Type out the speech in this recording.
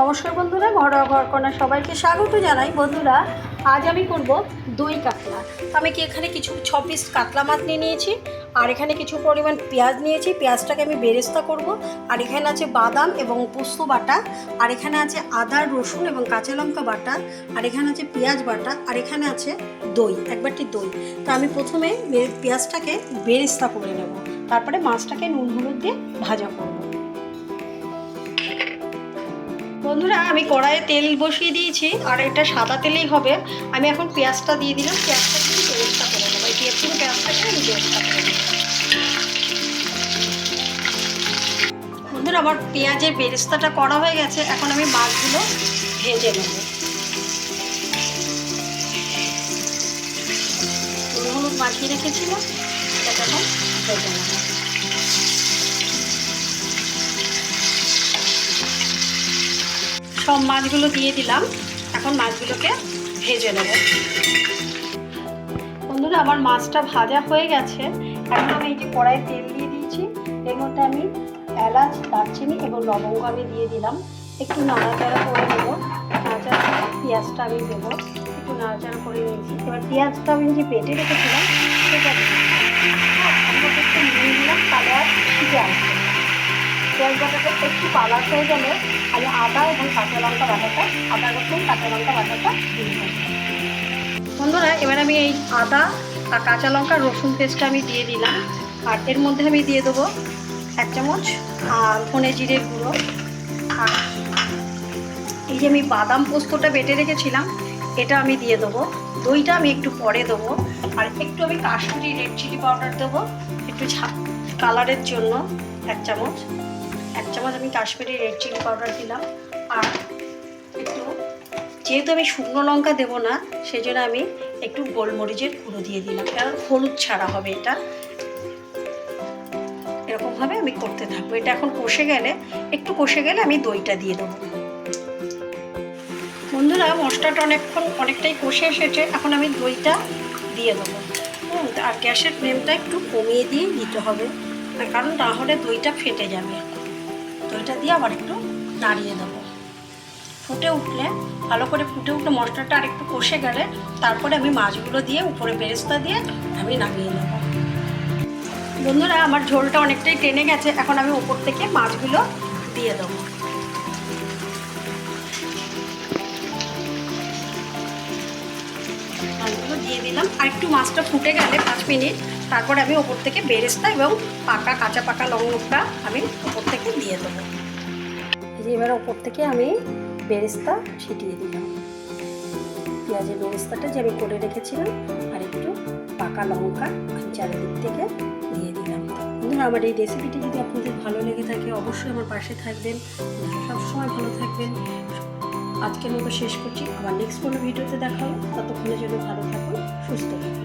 নমস্কার বন্ধুরা, ঘরোয়া ঘরকণা সবাইকে স্বাগত জানাই। বন্ধুরা, আজ আমি করব দই কাতলা। আমি কি এখানে কিছু ছ পিস কাতলা মাছ নিয়ে নিয়েছি, আর এখানে কিছু পরিমাণ পেঁয়াজ নিয়েছি। পেঁয়াজটাকে আমি বেরেস্তা করব, আর এখানে আছে বাদাম এবং পোস্ত বাটা, আর এখানে আছে আদা, রসুন এবং কাঁচা লঙ্কা বাটা, আর এখানে আছে পেঁয়াজ বাটা, আর এখানে আছে দই, একবারটি দই। তো আমি প্রথমে পেঁয়াজটাকে বেরেস্তা করে নেব। তারপরে মাছটাকে নুন হলুদ দিয়ে ভাজা করব। বন্ধুরা, আমি কড়াইয়ে তেল বসিয়ে দিয়েছি, আর এটা সাদা তেলেই হবে। আমি এখন পেঁয়াজটা দিয়ে দিলাম, পেঁয়াজটা কিন্তু বেরেস্তা করে নেব। এই পেঁয়াজ বেরেস্তা করে বন্ধুরা, আমার পেঁয়াজের বেরেস্তাটা করা হয়ে গেছে, এখন আমি মাছগুলো ভেজে নেব। হলুদ রেখেছিলাম এটা এখন ভেজে নেব। সব মাছগুলো দিয়ে দিলাম। এখন মাছগুলোকে ভেজে নেব। বন্ধুরা আমার মাছটা ভাজা হয়ে গেছে। এখন আমি এই যে কড়াই তেল দিয়ে দিয়েছি। এর মধ্যে আমি এলাচ দারচিনি এবং লবঙ্গ আমি দিয়ে দিলাম। একটু নাড়াচাড়া করে নেব। নাড়াচাড়া পেঁয়াজটা আমি দেবো। একটু নাড়াচাড়া করে নিয়েছি। এবার পেঁয়াজটা আমি যে পেটে রেখেছিলাম সেটা। হ্যাঁ, দিলাম তাহলে আর ছিটে আসবে। পেঁয়াজ একটু কালার হয়ে গেলে আমি আদা এবং কাঁচা লঙ্কা বাটাটা, আদা রসুন, কাঁচা লঙ্কা বাটাটা দিয়ে বন্ধুরা, এবার আমি এই আদা আর কাঁচা লঙ্কা, রসুন পেস্টটা আমি দিয়ে দিলাম। আর এর মধ্যে আমি দিয়ে দেবো এক চামচ আর ধনে জিরে গুঁড়ো। আর এই যে আমি বাদাম পোস্তটা বেটে রেখেছিলাম, এটা আমি দিয়ে দেবো। দইটা আমি একটু পরে দেবো। আর একটু আমি কাশ্মীরি রেড চিলি পাউডার দেবো, একটু ঝা কালারের জন্য এক চামচ। এক চামচ আমি কাশ্মীরি রেড চিলি পাউডার দিলাম। আর একটু যেহেতু আমি শুকনো লঙ্কা দেবো না সেই জন্য আমি একটু গোলমরিচের গুঁড়ো দিয়ে দিলাম। কারণ হলুদ ছাড়া হবে এটা। এরকমভাবে আমি করতে থাকব। এটা এখন কষে গেলে একটু কষে গেলে আমি দইটা দিয়ে দেবো। বন্ধুরা মশলাটা অনেকক্ষণ অনেকটাই কষে এসেছে। এখন আমি দইটা দিয়ে দেবো। হুম, আর গ্যাসের ফ্লেমটা একটু কমিয়ে দিয়ে দিতে হবে। কারণ না হলে দইটা ফেটে যাবে। দইটা দিয়ে আবার একটু নাড়িয়ে দেবো। ফুটে উঠলে, ভালো করে ফুটে উঠলে মশলাটা আর একটু কষে গেলে তারপরে আমি মাছগুলো দিয়ে উপরে বেরেস্তা দিয়ে আমি নামিয়ে নেব। বন্ধুরা, আমার ঝোলটা অনেকটাই টেনে গেছে, এখন আমি উপর থেকে মাছগুলো দিয়ে দেবো। মাছগুলো দিয়ে দিলাম। আর একটু মাছটা ফুটে গেলে পাঁচ মিনিট, তারপরে আমি ওপর থেকে বেরেস্তা এবং পাকা কাঁচা পাকা লঙ্কা আমি দিয়ে দেবো। এবার ওপর থেকে আমি বেরেস্তা ছিটিয়ে দিলাম। পেঁয়াজের বেরেস্তাটা যে আমি করে রেখেছিলাম, আর একটু পাকা লঙ্কা আমি চারিদিক থেকে দিয়ে দিলাম। বন্ধুরা, আমার এই রেসিপিটি যদি আপনাদের ভালো লেগে থাকে, অবশ্যই আমার পাশে থাকবেন। সবসময় ভালো থাকবেন। আজকের মতো শেষ করছি। আবার নেক্সট কোনো ভিডিওতে দেখা হবে। ততক্ষণের জন্য ভালো থাকুন, সুস্থ থাকুন।